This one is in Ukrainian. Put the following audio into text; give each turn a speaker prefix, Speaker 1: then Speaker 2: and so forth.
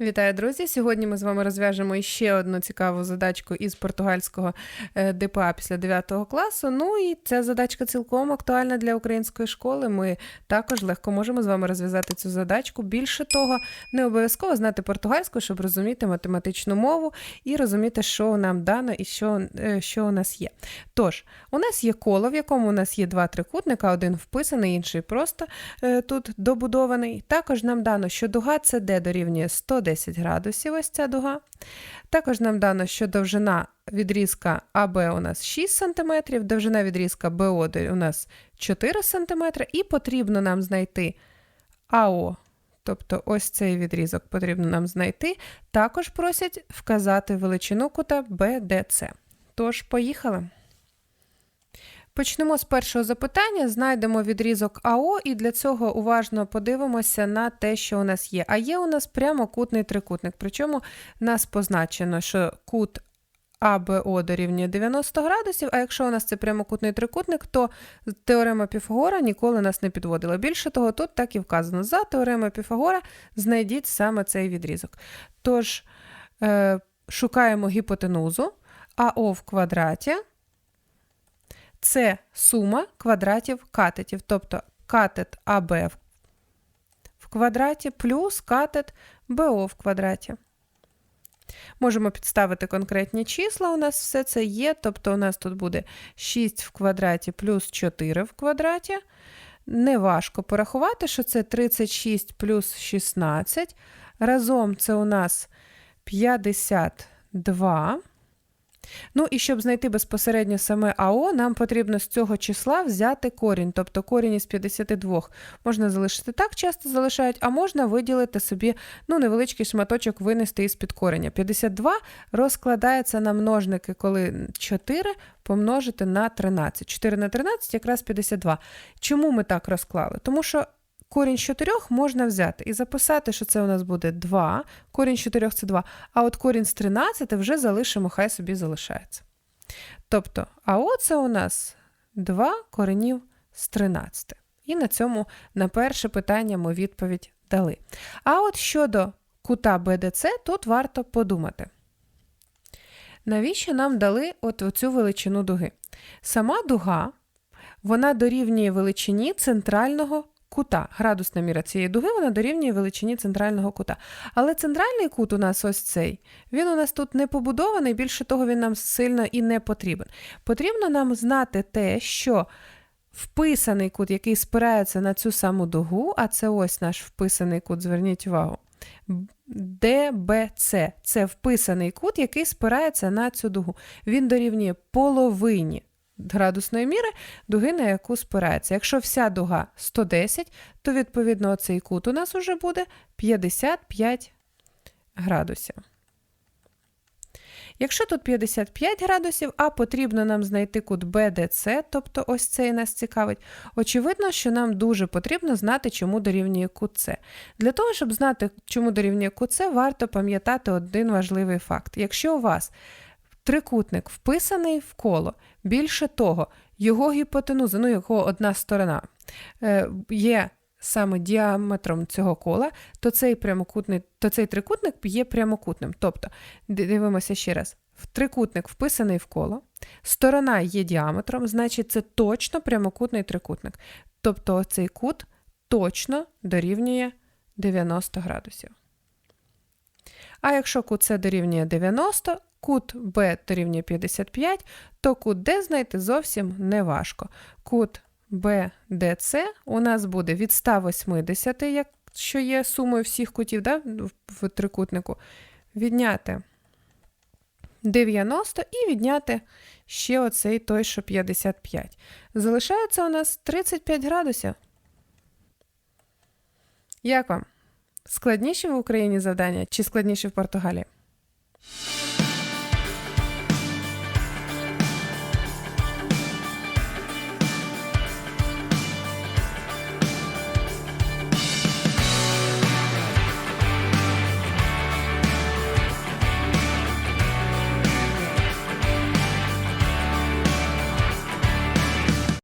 Speaker 1: Вітаю, друзі! Сьогодні ми з вами розв'яжемо ще одну цікаву задачку із португальського е, ДПА після 9 класу. Ну і ця задачка цілком актуальна для української школи. Ми також легко можемо з вами розв'язати цю задачку. Більше того, не обов'язково знати португальську, щоб розуміти математичну мову і розуміти, що нам дано і що, е, що у нас є. Тож, у нас є коло, в якому у нас є два трикутника, один вписаний, інший просто е, тут добудований. Також нам дано, що дуга CD дорівнює 110 градусів, ось ця дуга. Також нам дано, що довжина відрізка АБ у нас 6 см, довжина відрізка БО у нас 4 см, і потрібно нам знайти АО. Тобто ось цей відрізок потрібно нам знайти. Також просять вказати величину кута BDC. Тож, поїхали. Почнемо з першого запитання, знайдемо відрізок АО, і для цього уважно подивимося на те, що у нас є. А є у нас прямокутний трикутник. Причому нас позначено, що кут АБО дорівнює 90 градусів, а якщо у нас це прямокутний трикутник, то теорема Піфагора ніколи нас не підводила. Більше того, тут так і вказано. За теоремою Піфагора знайдіть саме цей відрізок. Тож, е, шукаємо гіпотенузу АО в квадраті це сума квадратів катетів, тобто катет АБ в квадраті плюс катет БО в квадраті. Можемо підставити конкретні числа, у нас все це є, тобто у нас тут буде 6 в квадраті плюс 4 в квадраті. Неважко порахувати, що це 36 плюс 16. Разом це у нас 52. Ну і щоб знайти безпосередньо саме АО, нам потрібно з цього числа взяти корінь, тобто корінь із 52 можна залишити так, часто залишають, а можна виділити собі ну, невеличкий шматочок винести із під кореня. 52 розкладається на множники, коли 4 помножити на 13. 4 на 13 якраз 52. Чому ми так розклали? Тому що корінь з 4 можна взяти і записати, що це у нас буде 2, корінь з 4 це 2, а от корінь з 13 вже залишимо, хай собі залишається. Тобто, АО це у нас 2 коренів з 13. І на цьому на перше питання ми відповідь дали. А от щодо кута БДЦ, тут варто подумати. Навіщо нам дали от цю величину дуги? Сама дуга вона дорівнює величині центрального кута. Градусна міра цієї дуги вона дорівнює величині центрального кута. Але центральний кут у нас ось цей, він у нас тут не побудований, більше того, він нам сильно і не потрібен. Потрібно нам знати те, що вписаний кут, який спирається на цю саму дугу, а це ось наш вписаний кут, зверніть увагу. ДБЦ це вписаний кут, який спирається на цю дугу. Він дорівнює половині градусної міри дуги, на яку спирається. Якщо вся дуга 110, то відповідно цей кут у нас вже буде 55 градусів. Якщо тут 55 градусів, а потрібно нам знайти кут BDC, тобто ось цей нас цікавить, очевидно, що нам дуже потрібно знати, чому дорівнює кут С. Для того, щоб знати, чому дорівнює кут С, варто пам'ятати один важливий факт. Якщо у вас трикутник вписаний в коло, більше того, його гіпотенуза, ну його одна сторона, е, є саме діаметром цього кола, то цей прямокутний, то цей трикутник є прямокутним. Тобто, дивимося ще раз. Трикутник вписаний в коло, сторона є діаметром, значить, це точно прямокутний трикутник. Тобто цей кут точно дорівнює 90 градусів. А якщо кут С дорівнює 90, кут Б дорівнює 55, то кут Д знайти зовсім не важко. Кут BDC у нас буде від 180, якщо є сумою всіх кутів да, в трикутнику, відняти 90 і відняти ще оцей той, що 55. Залишається у нас 35 градусів. Як вам? Складніші в Україні завдання чи складніші в Португалії?